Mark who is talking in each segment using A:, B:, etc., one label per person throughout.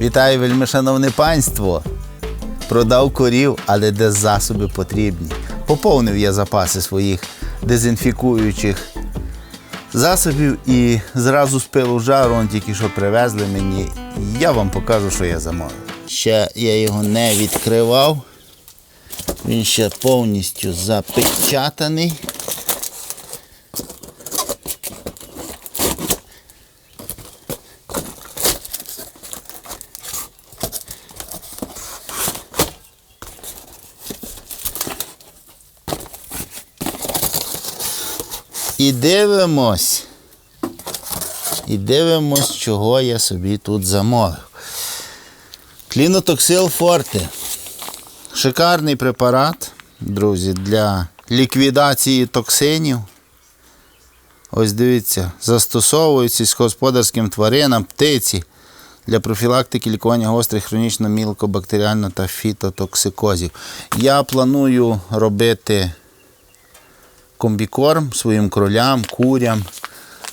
A: Вітаю, вельми шановне панство. Продав корів, але де засоби потрібні. Поповнив я запаси своїх дезінфікуючих засобів і зразу з пилу жару, он тільки що привезли мені. Я вам покажу, що я замовив. Ще я його не відкривав. Він ще повністю запечатаний. Дивимось. І дивимось, чого я собі тут замовив. Клінотоксил Форте. Шикарний препарат, друзі, для ліквідації токсинів. Ось дивіться, застосовують сільськогосподарським тваринам, птиці для профілактики лікування гострих хронічно мілкобактеріально та фітотоксикозів. Я планую робити комбікорм своїм кролям, курям.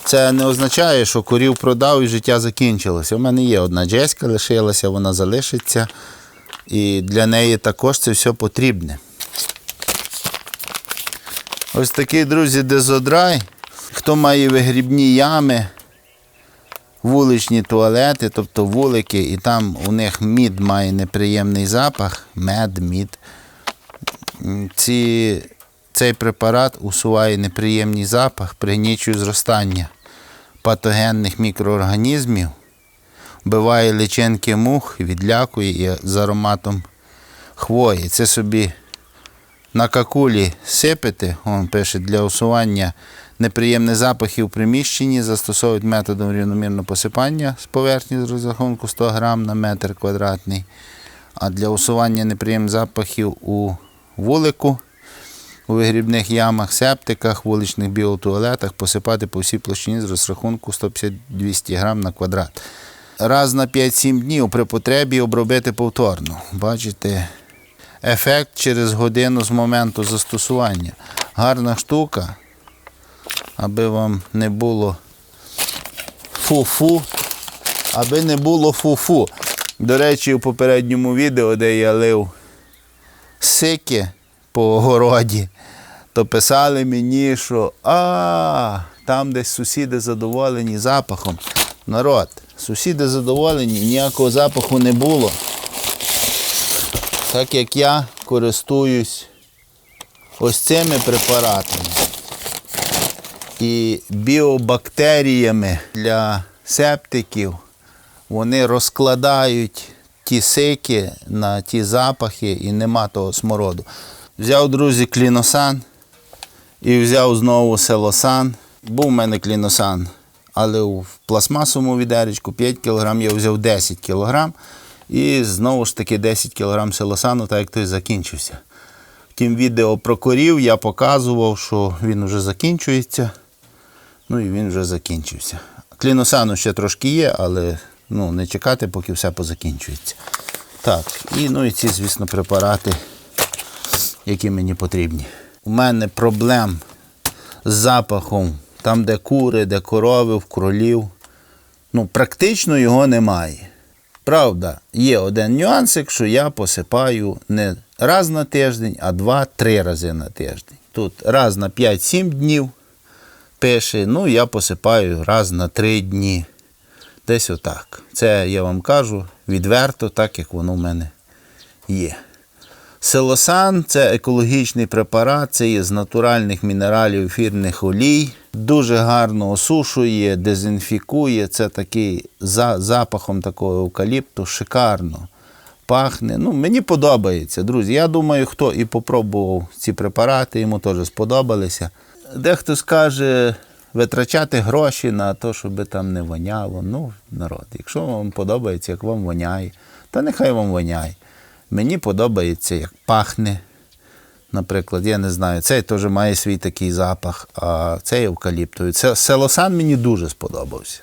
A: Це не означає, що курів продав і життя закінчилося. У мене є одна джеська, лишилася, вона залишиться. І для неї також це все потрібне. Ось такий, друзі, дезодрай. Хто має вигрібні ями, вуличні туалети, тобто вулики, і там у них мід має неприємний запах, мед, мід. Ці, цей препарат усуває неприємний запах, пригнічує зростання патогенних мікроорганізмів, вбиває личинки мух, відлякує і з ароматом хвої. Це собі на какулі сипете, он пише, для усування неприємних запахів у приміщенні застосовують методом рівномірного посипання з поверхні з розрахунку 100 грам на метр квадратний. А для усування неприємних запахів у вулику, у вигрібних ямах, септиках, вуличних біотуалетах посипати по всій площині з розрахунку 150-200 грам на квадрат. Раз на 5-7 днів при потребі обробити повторно. Бачите, ефект через годину з моменту застосування. Гарна штука, аби вам не було фу-фу, аби не було фу-фу. До речі, у попередньому відео, де я лив сики по городі, то писали мені, що а, там десь сусіди задоволені запахом. Народ, сусіди задоволені, ніякого запаху не було. Так як я користуюсь ось цими препаратами і біобактеріями для септиків, вони розкладають ті сики на ті запахи і нема того смороду. Взяв, друзі, кліносан і взяв знову селосан. Був у мене кліносан, але в пластмасовому відеречку 5 кг, я взяв 10 кг. І знову ж таки 10 кг селосану, так як той закінчився. Втім, відео про корів я показував, що він вже закінчується. Ну і він вже закінчився. Кліносану ще трошки є, але ну, не чекати, поки все позакінчується. Так, і ну і ці, звісно, препарати, які мені потрібні. У мене проблем з запахом там, де кури, де корови, в кролів. Ну, практично його немає. Правда, є один нюансик, що я посипаю не раз на тиждень, а два-три рази на тиждень. Тут раз на 5-7 днів пише, ну я посипаю раз на 3 дні. Десь отак. Це я вам кажу відверто, так як воно в мене є. Селосан це екологічний препарат, це є з натуральних мінералів ефірних олій. Дуже гарно осушує, дезінфікує. Це такий за запахом такого евкаліпту, шикарно. Пахне. Ну, мені подобається, друзі. Я думаю, хто і попробував ці препарати, йому теж сподобалися. Дехто скаже витрачати гроші на те, щоб там не воняло. Ну, народ, якщо вам подобається, як вам воняє, то нехай вам воняє. Мені подобається, як пахне. Наприклад, я не знаю, цей теж має свій такий запах, а цей евкаліптовий. Це селосан мені дуже сподобався.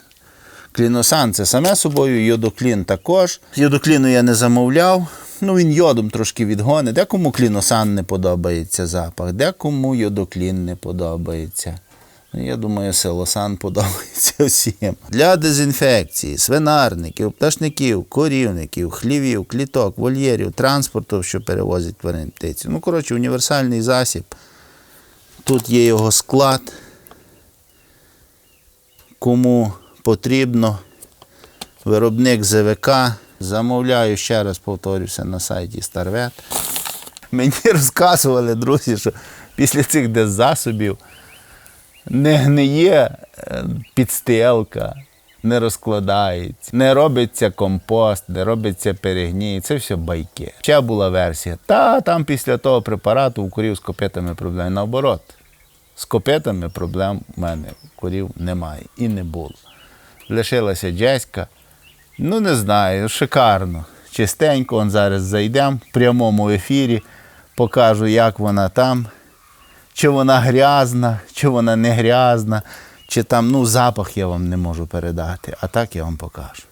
A: Кліносан це саме собою, йодоклін також. Йодокліну я не замовляв. Ну, він йодом трошки відгонить. Декому кліносан не подобається запах, декому йодоклін не подобається. Я думаю, селосан подобається всім. Для дезінфекції свинарників, пташників, корівників, хлівів, кліток, вольєрів, транспорту, що перевозять тварин птиці. Ну, коротше, універсальний засіб. Тут є його склад. Кому потрібно, виробник ЗВК. Замовляю, ще раз повторюся, на сайті Старвет. Мені розказували, друзі, що після цих деззасобів не гниє е, підстилка, не розкладається, не робиться компост, не робиться перегній. Це все байки. Ще була версія. Та там після того препарату у корів з копитами проблем. Наоборот, з копитами проблем в мене у корів немає і не було. Лишилася Джеська. Ну, не знаю, шикарно. Чистенько, он зараз зайдемо в прямому ефірі, покажу, як вона там чи вона грязна, чи вона не грязна, чи там ну, запах я вам не можу передати, а так я вам покажу.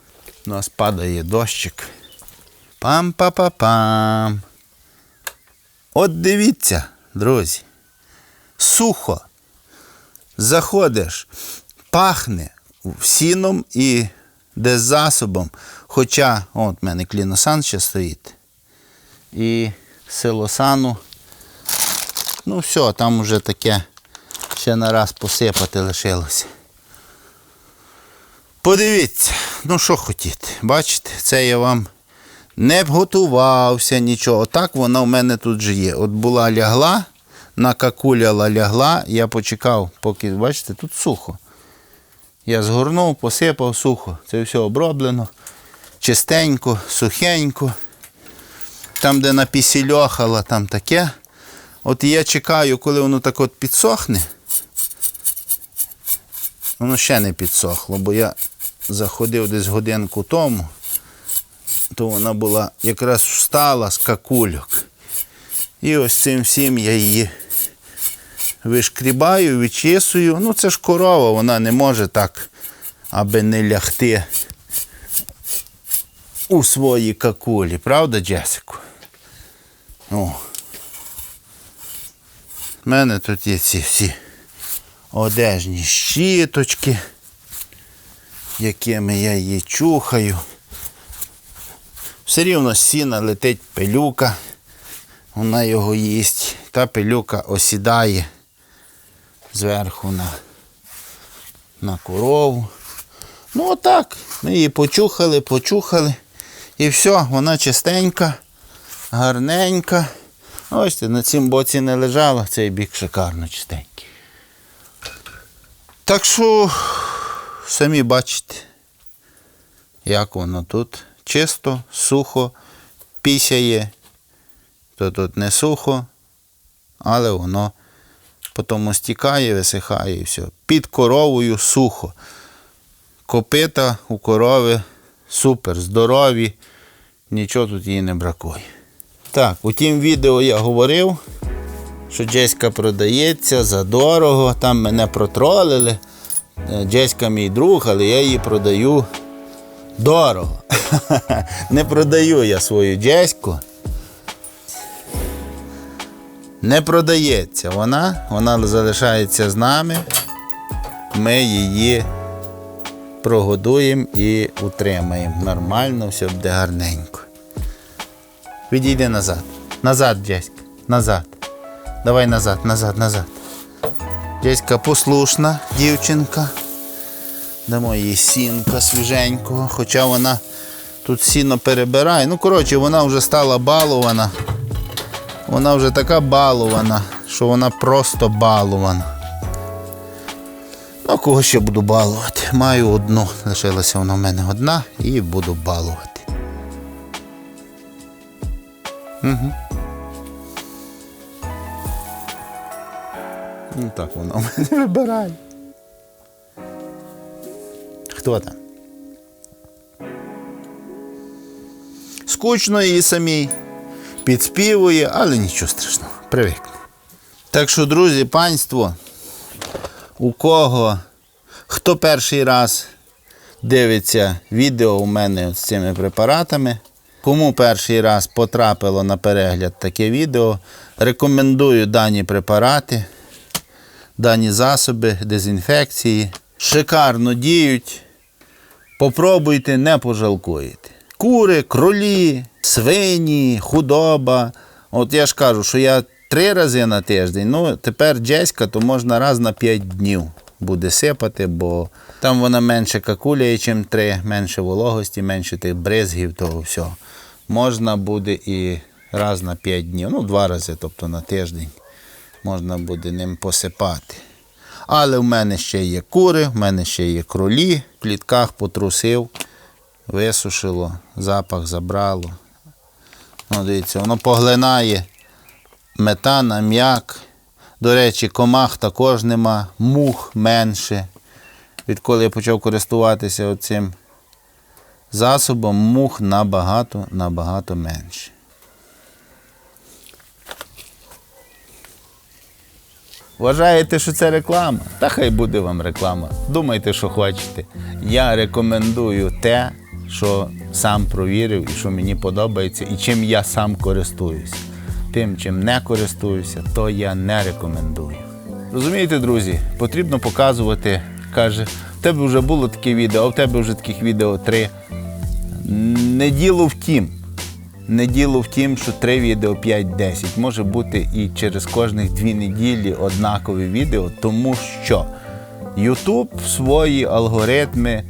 A: У нас падає дощик. Пам-па-па-пам. От дивіться, друзі. Сухо. Заходиш, пахне сіном і десь засобом. Хоча, от в мене кліносан ще стоїть. І силосану. Ну все, там вже таке ще на раз посипати лишилося. Подивіться, ну що хотіти, бачите, це я вам не готувався нічого. Так вона в мене тут же є. От була лягла, накакуляла лягла, я почекав, поки, бачите, тут сухо. Я згорнув, посипав сухо. Це все оброблено. Чистенько, сухенько. Там, де напісільохала, там таке. От я чекаю, коли воно так от підсохне. Воно ще не підсохло, бо я заходив десь годинку тому, то вона була якраз встала з какульок. І ось цим всім я її вишкрібаю, відчисую. Ну це ж корова, вона не може так, аби не лягти у свої какулі, правда, Джесику? О. У мене тут є ці всі одежні щіточки, якими я її чухаю. Все рівно сіна летить пилюка, вона його їсть. Та пилюка осідає зверху на, на корову. Ну отак. Ми її почухали, почухали. І все, вона чистенька, гарненька. Ось на цім боці не лежала, цей бік шикарно чистенький. Так що самі бачите, як воно тут чисто, сухо, пісяє, то тут не сухо, але воно потім стікає, висихає і все. Під коровою сухо. Копита у корови супер, здорові, нічого тут їй не бракує. Так, у тім відео я говорив, що Джеська продається за дорого. Там мене протролили. Е, Джеська мій друг, але я її продаю дорого. Не продаю я свою Джеську. Не продається вона, вона залишається з нами. Ми її прогодуємо і утримаємо. Нормально, все буде гарненько. Відійди назад. Назад, Джеська. Назад. Давай назад, назад, назад. Джеська послушна дівчинка. Дамо їй сінка свіженького, хоча вона тут сіно перебирає. Ну, коротше, вона вже стала балована. Вона вже така балована, що вона просто балована. Ну, кого ще буду балувати? Маю одну. Лишилася вона в мене одна і буду балувати. Угу. Ну так воно в мене вибирає. Хто там? Скучно її самій, підспівує, але нічого страшного, привикне. Так що, друзі, панство, у кого, хто перший раз дивиться відео у мене з цими препаратами, кому перший раз потрапило на перегляд таке відео, рекомендую дані препарати. дані засоби дезінфекції. Шикарно діють. Попробуйте, не пожалкуєте. Кури, кролі, свині, худоба. От я ж кажу, що я три рази на тиждень. Ну, тепер джеська, то можна раз на п'ять днів буде сипати, бо там вона менше какуляє, ніж три, менше вологості, менше тих бризгів, того всього. Можна буде і раз на п'ять днів, ну, два рази, тобто на тиждень, можна буде ним посипати. Але в мене ще є кури, в мене ще є кролі, в клітках потрусив, висушило, запах забрало. Ну, дивіться, воно поглинає метан, ам'як. До речі, комах також нема, мух менше. Відколи я почав користуватися цим засобом, мух набагато, набагато менше. Вважаєте, що це реклама? Та хай буде вам реклама. Думайте, що хочете. Я рекомендую те, що сам провірив і що мені подобається, і чим я сам користуюся. Тим, чим не користуюся, то я не рекомендую. Розумієте, друзі, потрібно показувати. Каже, в тебе вже було таке відео, а в тебе вже таких відео три. Не діло в тім. Не діло в тім, що три відео 5-10. Може бути і через кожних дві неділі однакові відео, тому що YouTube свої алгоритми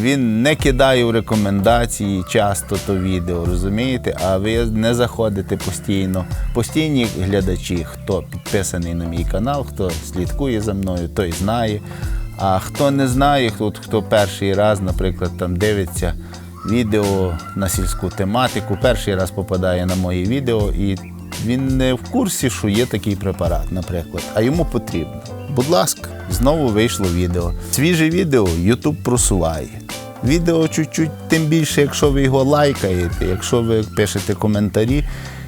A: він не кидає в рекомендації часто то відео, розумієте? А ви не заходите постійно. Постійні глядачі, хто підписаний на мій канал, хто слідкує за мною, той знає. А хто не знає, хто, хто перший раз, наприклад, там дивиться відео на сільську тематику, перший раз попадає на мої відео, і він не в курсі, що є такий препарат, наприклад, а йому потрібно. Будь ласка, знову вийшло відео. Свіже відео YouTube просуває. Відео чуть-чуть, тим більше, якщо ви його лайкаєте, якщо ви пишете коментарі,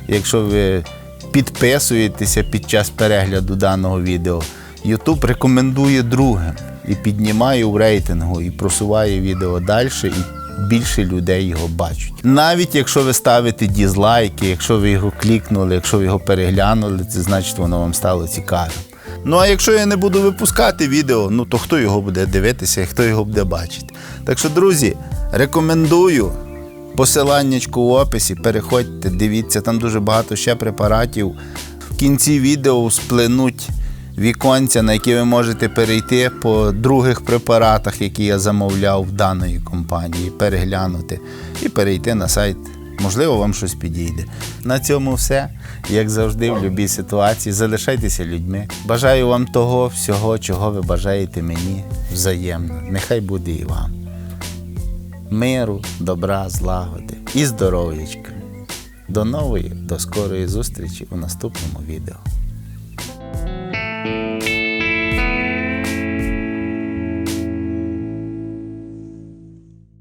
A: якщо ви підписуєтеся під час перегляду даного відео, YouTube рекомендує другим і піднімає в рейтингу, і просуває відео далі, і більше людей його бачать. Навіть якщо ви ставите дізлайки, якщо ви його клікнули, якщо ви його переглянули, це значить воно вам стало цікавим. Ну а якщо я не буду випускати відео, ну то хто його буде дивитися і хто його буде бачити. Так що, друзі, рекомендую посиланнячку в описі, переходьте, дивіться, там дуже багато ще препаратів. В кінці відео сплинуть віконця, на які ви можете перейти по других препаратах, які я замовляв в даної компанії, переглянути і перейти на сайт. Можливо, вам щось підійде. На цьому все. Як завжди, в будь-якій ситуації. Залишайтеся людьми. Бажаю вам того всього, чого ви бажаєте мені взаємно. Нехай буде і вам. Миру, добра, злагоди і здоров'ячка. До нової, до скорої зустрічі у наступному відео.